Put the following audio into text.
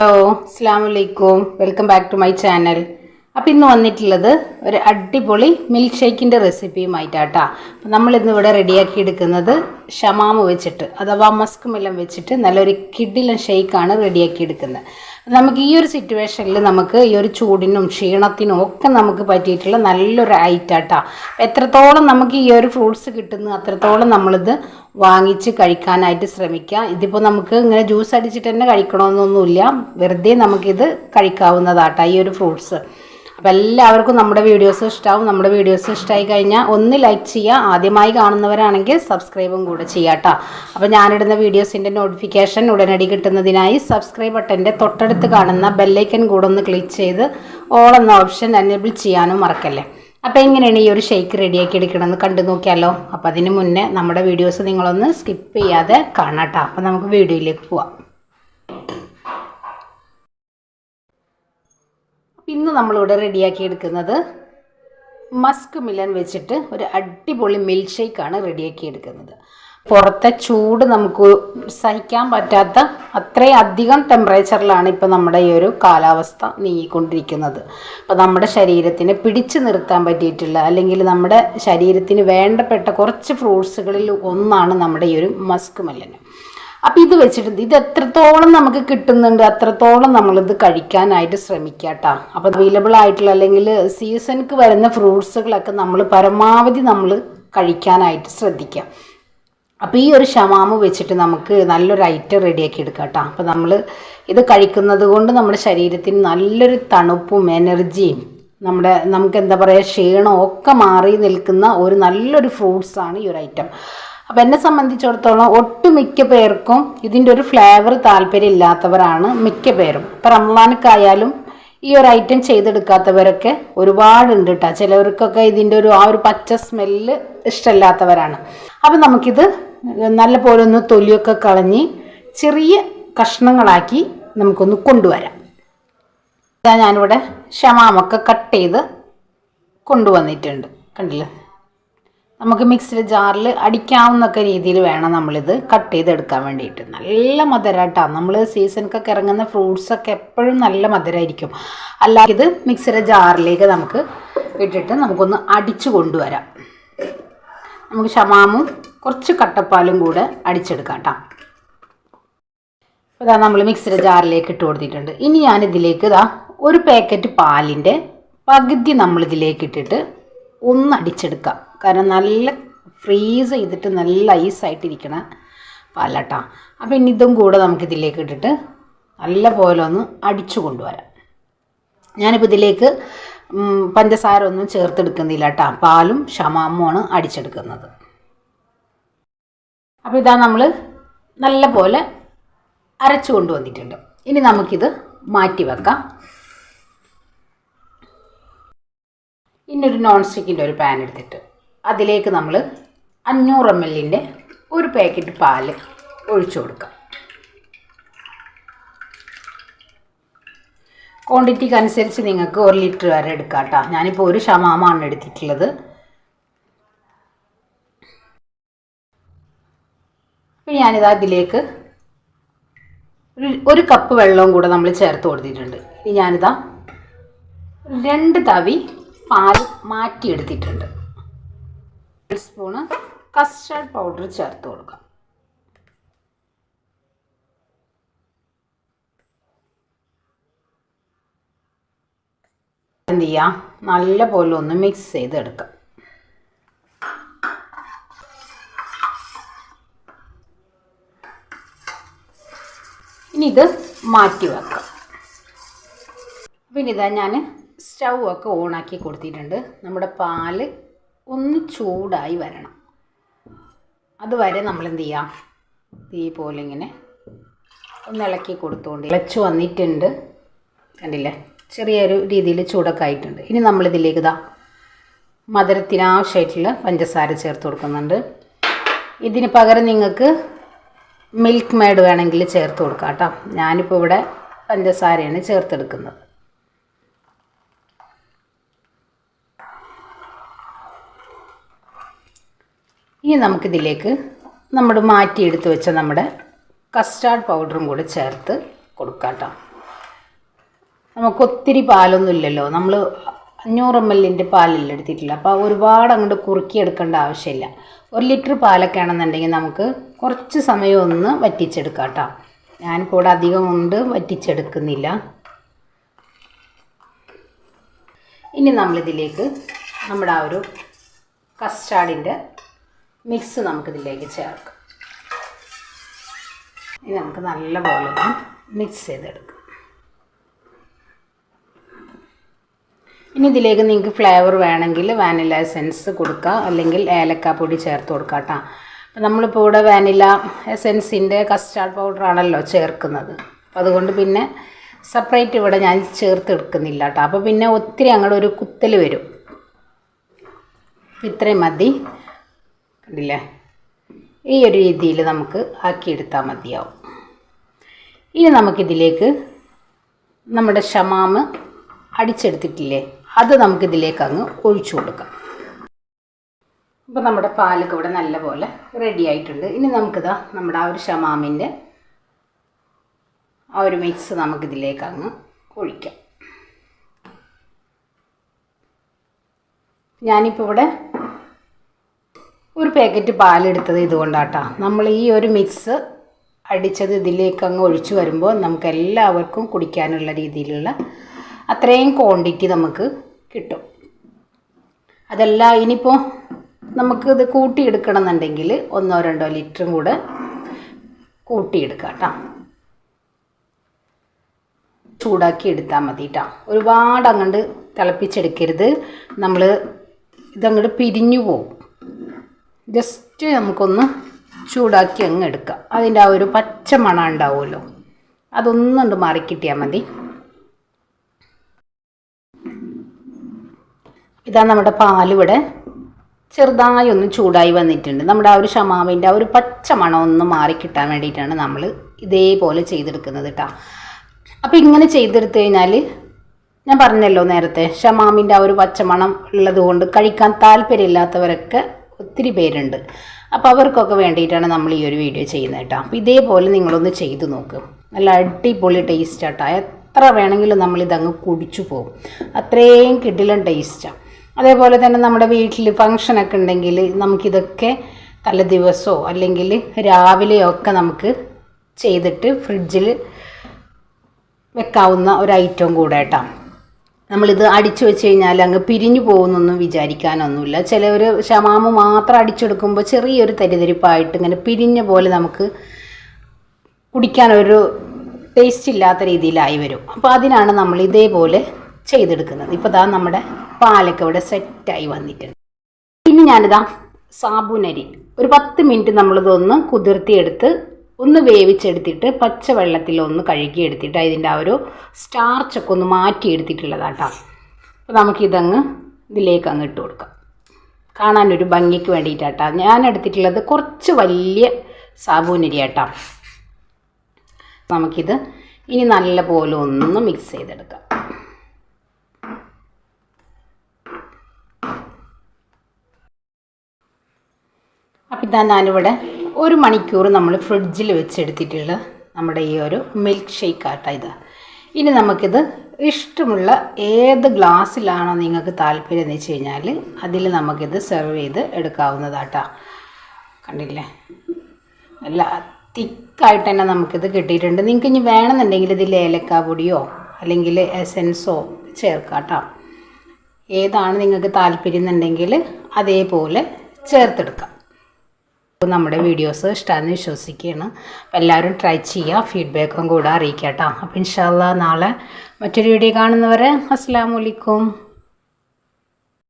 Hello അസ്സാമലൈക്കും welcome back to my channel. അപ്പം ഇന്ന് വന്നിട്ടുള്ളത് ഒരു അടിപൊളി മിൽക്ക് ഷേക്കിന്റെ റെസിപ്പിയുമായിട്ടാട്ടാ. അപ്പം നമ്മളിന്ന് ഇവിടെ റെഡിയാക്കി എടുക്കുന്നത് ഷമാമ് വെച്ചിട്ട് അഥവാ മസ്ക് മെല്ലം വെച്ചിട്ട് നല്ലൊരു കിഡിലൻ ഷേക്കാണ് റെഡിയാക്കി എടുക്കുന്നത്. നമുക്ക് ഈ ഒരു സിറ്റുവേഷനിൽ നമുക്ക് ഈ ഒരു ചൂടിനും ക്ഷീണത്തിനും ഒക്കെ നമുക്ക് പറ്റിയിട്ടുള്ള നല്ലൊരു ഐറ്റാട്ടോ എത്രത്തോളം നമുക്ക് ഈ ഒരു ഫ്രൂട്ട്സ് കിട്ടുന്നു അത്രത്തോളം നമ്മളിത് വാങ്ങിച്ച് കഴിക്കാനായിട്ട് ശ്രമിക്കുക ഇതിപ്പോൾ നമുക്ക് ഇങ്ങനെ ജ്യൂസ് അടിച്ചിട്ട് തന്നെ കഴിക്കണമെന്നൊന്നുമില്ല വെറുതെ നമുക്കിത് കഴിക്കാവുന്നതാട്ടോ ഈ ഒരു ഫ്രൂട്ട്സ് അപ്പോൾ എല്ലാവർക്കും നമ്മുടെ വീഡിയോസ് ഇഷ്ടമാവും നമ്മുടെ വീഡിയോസ് ഇഷ്ടമായി കഴിഞ്ഞാൽ ഒന്ന് ലൈക്ക് ചെയ്യുക ആദ്യമായി കാണുന്നവരാണെങ്കിൽ സബ്സ്ക്രൈബും കൂടെ ചെയ്യാട്ടോ അപ്പോൾ ഞാനിടുന്ന വീഡിയോസിന്റെ നോട്ടിഫിക്കേഷൻ ഉടനടി കിട്ടുന്നതിനായി സബ്സ്ക്രൈബ് ബട്ടന്റെ തൊട്ടടുത്ത് കാണുന്ന ബെല്ലൈക്കൻ കൂടെ ഒന്ന് ക്ലിക്ക് ചെയ്ത് ഓൾ എന്ന ഓപ്ഷൻ എനേബിൾ ചെയ്യാനും മറക്കല്ലേ. അപ്പോൾ എങ്ങനെയാണ് ഈ ഒരു ഷേക്ക് റെഡിയാക്കി എടുക്കണമെന്ന് കണ്ടു നോക്കിയാലോ. അപ്പോൾ അതിന് മുന്നേ നമ്മുടെ വീഡിയോസ് നിങ്ങളൊന്ന് സ്കിപ്പ് ചെയ്യാതെ കാണാം കേട്ടോ അപ്പോൾ നമുക്ക് വീഡിയോയിലേക്ക് പോവാം. ഇന്ന് നമ്മളിവിടെ റെഡിയാക്കി എടുക്കുന്നത് മസ്ക് മിലൻ വെച്ചിട്ട് ഒരു അടിപൊളി മിൽക്ക് ഷേക്കാണ് റെഡിയാക്കി എടുക്കുന്നത്. പുറത്തെ ചൂട് നമുക്ക് സഹിക്കാൻ പറ്റാത്ത അത്രയും അധികം ടെമ്പറേച്ചറിലാണ് ഇപ്പോൾ നമ്മുടെ ഈ ഒരു കാലാവസ്ഥ നീങ്ങിക്കൊണ്ടിരിക്കുന്നത്. അപ്പോൾ നമ്മുടെ ശരീരത്തിന് പിടിച്ചു നിർത്താൻ പറ്റിയിട്ടുള്ള അല്ലെങ്കിൽ നമ്മുടെ ശരീരത്തിന് വേണ്ടപ്പെട്ട കുറച്ച് ഫ്രൂട്ട്സുകളിൽ ഒന്നാണ് നമ്മുടെ ഈ ഒരു മസ്ക് മെല്ലന് അപ്പം ഇത് വെച്ചിട്ടുണ്ട്. ഇത് എത്രത്തോളം നമുക്ക് കിട്ടുന്നുണ്ട് അത്രത്തോളം നമ്മളിത് കഴിക്കാനായിട്ട് ശ്രമിക്കുക കേട്ടോ അപ്പോൾ അവൈലബിൾ ആയിട്ടുള്ള അല്ലെങ്കിൽ സീസണിക്ക് വരുന്ന ഫ്രൂട്ട്സുകളൊക്കെ നമ്മൾ പരമാവധി നമ്മൾ കഴിക്കാനായിട്ട് ശ്രദ്ധിക്കാം അപ്പോൾ ഈ ഒരു ഷമാമ് വെച്ചിട്ട് നമുക്ക് നല്ലൊരു ഐറ്റം റെഡിയാക്കി എടുക്കാം കേട്ടോ അപ്പോൾ നമ്മൾ ഇത് കഴിക്കുന്നത് കൊണ്ട് നമ്മുടെ ശരീരത്തിന് നല്ലൊരു തണുപ്പും എനർജിയും നമ്മുടെ നമുക്ക് എന്താ പറയുക ക്ഷീണമൊക്കെ ഒക്കെ മാറി നിൽക്കുന്ന ഒരു നല്ലൊരു ഫ്രൂട്ട്സാണ് ഈ ഒരു ഐറ്റം അപ്പം എന്നെ സംബന്ധിച്ചിടത്തോളം ഒട്ടുമിക്ക പേർക്കും ഇതിന്റെ ഒരു ഫ്ലേവർ താല്പര്യം ഇല്ലാത്തവരാണ് മിക്ക പേരും. ഇപ്പം റംസാനക്കായാലും ഈ ഒരു ഐറ്റം ചെയ്തെടുക്കാത്തവരൊക്കെ ഒരുപാടുണ്ട് കേട്ടോ ചിലവർക്കൊക്കെ ഇതിന്റെ ഒരു ആ ഒരു പച്ച സ്മെല്ല് ഇഷ്ടമില്ലാത്തവരാണ്. അപ്പം നമുക്കിത് നല്ല പോലെ ഒന്ന് തൊലിയൊക്കെ കളഞ്ഞ് ചെറിയ കഷ്ണങ്ങളാക്കി നമുക്കൊന്ന് കൊണ്ടുവരാം. ഇതാ ഞാനിവിടെ ഷമാമൊക്കെ കട്ട് ചെയ്ത് കൊണ്ടുവന്നിട്ടുണ്ട്. കണ്ടില്ലേ? നമുക്ക് മിക്സിയുടെ ജാറിൽ അടിക്കാവുന്നൊക്കെ രീതിയിൽ വേണം നമ്മളിത് കട്ട് ചെയ്തെടുക്കാൻ വേണ്ടിയിട്ട്. നല്ല മധുരമായിട്ടാണ് നമ്മൾ സീസണിക്കൊക്കെ ഇറങ്ങുന്ന ഫ്രൂട്ട്സൊക്കെ എപ്പോഴും നല്ല മധുരമായിരിക്കും അല്ലാതെ ഇത് മിക്സിയുടെ ജാറിലേക്ക് നമുക്ക് ഇട്ടിട്ട് നമുക്കൊന്ന് അടിച്ചു കൊണ്ടുവരാം. നമുക്ക് ഷമാമും കുറച്ച് കട്ടപ്പാലും കൂടെ അടിച്ചെടുക്കാം കേട്ടോ ഇതാ നമ്മൾ മിക്സിയുടെ ജാറിലേക്ക് ഇട്ട് കൊടുത്തിട്ടുണ്ട്. ഇനി ഞാനിതിലേക്ക് ഇതാ ഒരു പാക്കറ്റ് പാലിന്റെ പകുതി നമ്മളിതിലേക്ക് ഇട്ടിട്ട് ഒന്ന് അടിച്ചെടുക്കാം. കാരണം നല്ല ഫ്രീസ് ചെയ്തിട്ട് നല്ല ഐസായിട്ടിരിക്കണ പാലട്ട. അപ്പോൾ ഇനി ഇതും കൂടെ നമുക്ക് ഇതിലേക്ക് ഇട്ടിട്ട് നല്ല പോലെ ഒന്ന് അടിച്ചു കൊണ്ടുവരാം. ഞാനിപ്പോൾ ഇതിലേക്ക് പഞ്ചസാര ഒന്നും ചേർത്തെടുക്കുന്നില്ല കേട്ടോ പാലും ഷമാമുമാണ് അടിച്ചെടുക്കുന്നത്. അപ്പോൾ ഇതാ നമ്മൾ നല്ല പോലെ അരച്ചു കൊണ്ടുവന്നിട്ടുണ്ട്. ഇനി നമുക്കിത് മാറ്റി വെക്കാം. ഇന്നൊരു നോൺ സ്റ്റിക്കിന്റെ ഒരു പാൻ എടുത്തിട്ട്. അതിലേക്ക് നമ്മൾ അഞ്ഞൂറ് എം എല്ലിന്റെ ഒരു പാക്കറ്റ് പാൽ ഒഴിച്ചു കൊടുക്കാം. ക്വാണ്ടിറ്റിക്ക് അനുസരിച്ച് നിങ്ങൾക്ക് ഒരു ലിറ്റർ വരെ എടുക്കാം കേട്ടോ. ഞാനിപ്പോൾ ഒരു ഷമാമാണ് എടുത്തിട്ടുള്ളത്. പിന്നെ ഞാനിതാ ഇതിലേക്ക് ഒരു കപ്പ് വെള്ളവും കൂടെ നമ്മൾ ചേർത്ത് കൊടുത്തിട്ടുണ്ട്. ഇനി ഞാനിതാ രണ്ട് തവി പാൽ മാറ്റിയെടുത്തിട്ടുണ്ട്. ഒരു സ്പൂണ് കസ്റ്റർഡ് പൗഡർ ചേർത്ത് കൊടുക്കാം. എന്ത് ചെയ്യാം? നല്ല പോലെ ഒന്ന് മിക്സ് ചെയ്തെടുക്കാം. ഇനി ഇത് മാറ്റി വെക്കാം. പിന്നെ ഇതാ ഞാൻ സ്റ്റൗ ഒക്കെ ഓണാക്കി കൊടുത്തിട്ടുണ്ട്. നമ്മുടെ പാൽ ഒന്ന് ചൂടായി വരണം. അതുവരെ നമ്മൾ എന്ത് ചെയ്യാം തീ പോലെ ഇങ്ങനെ ഒന്ന് ഇളക്കി കൊടുത്തുകൊണ്ട് ഇളച്ചു വന്നിട്ടുണ്ട്. കണ്ടില്ലേ? ചെറിയൊരു രീതിയിൽ ചൂടൊക്കെ ആയിട്ടുണ്ട്. ഇനി നമ്മളിതിലേക്ക് ഇതാ മധുരത്തിനാവശ്യമായിട്ടുള്ള പഞ്ചസാര ചേർത്ത് കൊടുക്കുന്നുണ്ട്. ഇതിന് പകരം നിങ്ങൾക്ക് മിൽക്ക് മേഡ് വേണമെങ്കിൽ ചേർത്ത് കൊടുക്കാം കേട്ടോ. ഞാനിപ്പോൾ ഇവിടെ പഞ്ചസാരയാണ് ചേർത്തെടുക്കുന്നത്. ഇനി നമുക്കിതിലേക്ക് നമ്മൾ മാറ്റിയെടുത്ത് വെച്ച നമ്മുടെ കസ്റ്റാർഡ് പൗഡറും കൂടെ ചേർത്ത് കൊടുക്കാം കേട്ടോ നമുക്ക് ഒത്തിരി പാലൊന്നും ഇല്ലല്ലോ നമ്മൾ അഞ്ഞൂറ് എം എല്ലിന്റെ പാലല്ല എടുത്തിട്ടില്ല അപ്പോൾ ഒരുപാട് അങ്ങോട്ട് കുറുക്കി എടുക്കേണ്ട ആവശ്യമില്ല. ഒരു ലിറ്റർ പാലൊക്കെ ആണെന്നുണ്ടെങ്കിൽ നമുക്ക് കുറച്ച് സമയം ഒന്ന് വറ്റിച്ചെടുക്കാം കേട്ടോ ഞാനിപ്പോൾ ഇവിടെ അധികം കൊണ്ട് വറ്റിച്ചെടുക്കുന്നില്ല. ഇനി നമ്മളിതിലേക്ക് നമ്മുടെ ആ ഒരു കസ്റ്റാർഡിന്റെ മിക്സ് നമുക്കിതിലേക്ക് ചേർക്കാം. ഇനി നമുക്ക് നല്ലപോലെ മിക്സ് ചെയ്തെടുക്കാം. ഇനി ഇതിലേക്ക് നിങ്ങൾക്ക് ഫ്ലേവർ വേണമെങ്കിൽ വാനില എസെൻസ് കൊടുക്കുക അല്ലെങ്കിൽ ഏലക്കാപ്പൊടി ചേർത്ത് കൊടുക്കാം കേട്ടോ. നമ്മളിപ്പോൾ ഇവിടെ വാനില എസെൻസിന്റെ കസ്റ്റാർഡ് പൗഡറാണല്ലോ ചേർക്കുന്നത്. അപ്പോൾ അതുകൊണ്ട് പിന്നെ സെപ്പറേറ്റ് ഇവിടെ ഞാൻ ചേർത്ത് എടുക്കുന്നില്ല കേട്ടോ. അപ്പോൾ പിന്നെ ഒത്തിരി അങ്ങോട്ട് ഒരു കുത്തൽ വരും. ഇത്രയും മതി. കണ്ടില്ലേ? ഈ ഒരു രീതിയിൽ നമുക്ക് ആക്കിയെടുത്താൽ മതിയാവും. ഇനി നമുക്കിതിലേക്ക് നമ്മുടെ ഷമാമ് അടിച്ചെടുത്തിട്ടില്ലേ? അത് നമുക്കിതിലേക്ക് അങ്ങ് ഒഴിച്ചു കൊടുക്കാം. അപ്പോൾ നമ്മുടെ പാലൊക്കെ ഇവിടെ നല്ലപോലെ റെഡി ആയിട്ടുണ്ട്. ഇനി നമുക്കിതാ നമ്മുടെ ആ ഒരു ഷമാമിന്റെ ആ ഒരു മിക്സ് നമുക്കിതിലേക്ക് അങ്ങ് ഒഴിക്കാം. ഞാനിപ്പോൾ ഇവിടെ ഒരു പാക്കറ്റ് പാലെടുത്തത് ഇതുകൊണ്ടാട്ടാ. നമ്മൾ ഈ ഒരു മിക്സ് അടിച്ചത് ഇതിലേക്ക് അങ്ങ് ഒഴിച്ചു വരുമ്പോൾ നമുക്ക് എല്ലാവർക്കും കുടിക്കാനുള്ള രീതിയിലുള്ള അത്രയും ക്വാണ്ടിറ്റി നമുക്ക് കിട്ടും. അതല്ല ഇനിയിപ്പോൾ ഇത് കൂട്ടിയെടുക്കണം എന്നുണ്ടെങ്കിൽ ഒന്നോ രണ്ടോ ലിറ്ററും കൂടെ കൂട്ടിയെടുക്കാം കേട്ടോ ചൂടാക്കി എടുത്താൽ മതി കേട്ടോ ഒരുപാട് അങ്ങോട്ട് തിളപ്പിച്ചെടുക്കരുത്. നമ്മൾ ഇതങ്ങോട്ട് പിരിഞ്ഞു പോകും ജസ്റ്റ് നമുക്കൊന്ന് ചൂടാക്കി അങ്ങ് എടുക്കാം. അതിന്റെ ആ ഒരു പച്ച മണം ഉണ്ടാവുമല്ലോ. അതൊന്നുകൊണ്ട് മാറിക്കിട്ടിയാൽ മതി. ഇതാ നമ്മുടെ പാലിവിടെ ചെറുതായി ഒന്ന് ചൂടായി വന്നിട്ടുണ്ട്. നമ്മുടെ ആ ഒരു ഷമാവിന്റെ ആ ഒരു പച്ച മണം ഒന്ന് മാറിക്കിട്ടാൻ വേണ്ടിയിട്ടാണ് നമ്മൾ ഇതേപോലെ ചെയ്തെടുക്കുന്നത് കേട്ടോ അപ്പോൾ ഇങ്ങനെ ചെയ്തെടുത്തു കഴിഞ്ഞാൽ ഞാൻ പറഞ്ഞല്ലോ നേരത്തെ ഷമാമിന്റെ ആ ഒരു പച്ചമണം ഉള്ളതുകൊണ്ട് കഴിക്കാൻ താല്പര്യമില്ലാത്തവരൊക്കെ ഒത്തിരി പേരുണ്ട്. അപ്പോൾ അവർക്കൊക്കെ വേണ്ടിയിട്ടാണ് നമ്മൾ ഈ ഒരു വീഡിയോ ചെയ്യുന്നത് കേട്ടോ. അപ്പോൾ ഇതേപോലെ നിങ്ങളൊന്ന് ചെയ്ത് നോക്ക്. നല്ല അടിപൊളി ടേസ്റ്റ് ആട്ടോ എത്ര വേണമെങ്കിലും നമ്മളിതങ്ങ് കുടിച്ചു പോകും. അത്രയും കിടിലൻ ടേസ്റ്റാണ് അതേപോലെ തന്നെ നമ്മുടെ വീട്ടിൽ ഫങ്ഷനൊക്കെ ഉണ്ടെങ്കിൽ നമുക്കിതൊക്കെ തലേദിവസമോ അല്ലെങ്കിൽ രാവിലെയോ ഒക്കെ നമുക്ക് ചെയ്തിട്ട് ഫ്രിഡ്ജിൽ വെക്കാവുന്ന ഒരു ഐറ്റം കൂടെ കേട്ടോ. നമ്മളിത് അടിച്ചു വെച്ച് കഴിഞ്ഞാൽ അങ്ങ് പിരിഞ്ഞു പോകുന്നൊന്നും വിചാരിക്കാനൊന്നുമില്ല. ചിലവർ ഷമാമ് മാത്രം അടിച്ചെടുക്കുമ്പോൾ ചെറിയൊരു തരിതരിപ്പായിട്ട് ഇങ്ങനെ പിരിഞ്ഞ പോലെ നമുക്ക് കുടിക്കാനൊരു ടേസ്റ്റ് ഇല്ലാത്ത രീതിയിലായി വരും. അപ്പോൾ അതിനാണ് നമ്മൾ ഇതേപോലെ ചെയ്തെടുക്കുന്നത്. ഇപ്പോൾ ദാ നമ്മുടെ പാലൊക്കെ ഇവിടെ സെറ്റായി വന്നിട്ടുണ്ട്. ഇനി ഞാനിതാ സാബുനരി. ഒരു പത്ത് മിനിറ്റ് നമ്മളിതൊന്ന് കുതിർത്തിയെടുത്ത് ഒന്ന് വേവിച്ചെടുത്തിട്ട് പച്ചവെള്ളത്തിൽ ഒന്ന് കഴുകിയെടുത്തിട്ട് അതിന്റെ ആ ഒരു സ്റ്റാർച്ചൊക്കെ ഒന്ന് മാറ്റിയെടുത്തിട്ടുള്ളതാട്ടോ. അപ്പോൾ നമുക്കിതങ്ങ് ഇതിലേക്ക് അങ്ങ് ഇട്ട് കൊടുക്കാം. കാണാനൊരു ഭംഗിക്ക് വേണ്ടിയിട്ടാട്ടാ. ഞാൻ എടുത്തിട്ടുള്ളത് കുറച്ച് വലിയ സാബൂനരി ആട്ടോ നമുക്കിത് ഇനി നല്ല പോലെ ഒന്ന് മിക്സ് ചെയ്തെടുക്കാം. അപ്പം ഇതാ ഞാനിവിടെ ഒരു മണിക്കൂർ നമ്മൾ ഫ്രിഡ്ജിൽ വെച്ചെടുത്തിട്ടുള്ള നമ്മുടെ ഈ ഒരു മിൽക്ക് ഷേക്ക് ആട്ട ഇത്. ഇനി നമുക്കിത് ഇഷ്ടമുള്ള ഏത് ഗ്ലാസ്സിലാണോ നിങ്ങൾക്ക് താല്പര്യം എന്ന് വെച്ച് കഴിഞ്ഞാൽ അതിൽ നമുക്കിത് സെർവ് ചെയ്ത് എടുക്കാവുന്നതാട്ടാ. കണ്ടില്ലേ? നല്ല തിക്കായിട്ട് തന്നെ നമുക്കിത് കിട്ടിയിട്ടുണ്ട്. നിങ്ങൾക്ക് ഇനി വേണമെന്നുണ്ടെങ്കിൽ ഇതിൽ ഏലക്ക പൊടിയോ അല്ലെങ്കിൽ എസെൻസോ ചേർക്കാട്ടോ. ഏതാണ് നിങ്ങൾക്ക് താല്പര്യം എന്നുണ്ടെങ്കിൽ അതേപോലെ ചേർത്തെടുക്കാം. നമ്മുടെ വീഡിയോസ് ഇഷ്ടമാണെന്ന് വിശ്വസിക്കുകയാണ്. അപ്പോൾ എല്ലാവരും ട്രൈ ചെയ്യുക ഫീഡ്ബാക്കും കൂടെ അറിയിക്കാം കേട്ടോ. അപ്പോൾ ഇൻഷാല്ല നാളെ മറ്റൊരു വീഡിയോ കാണുന്നവരെ അസ്സാം വലൈക്കും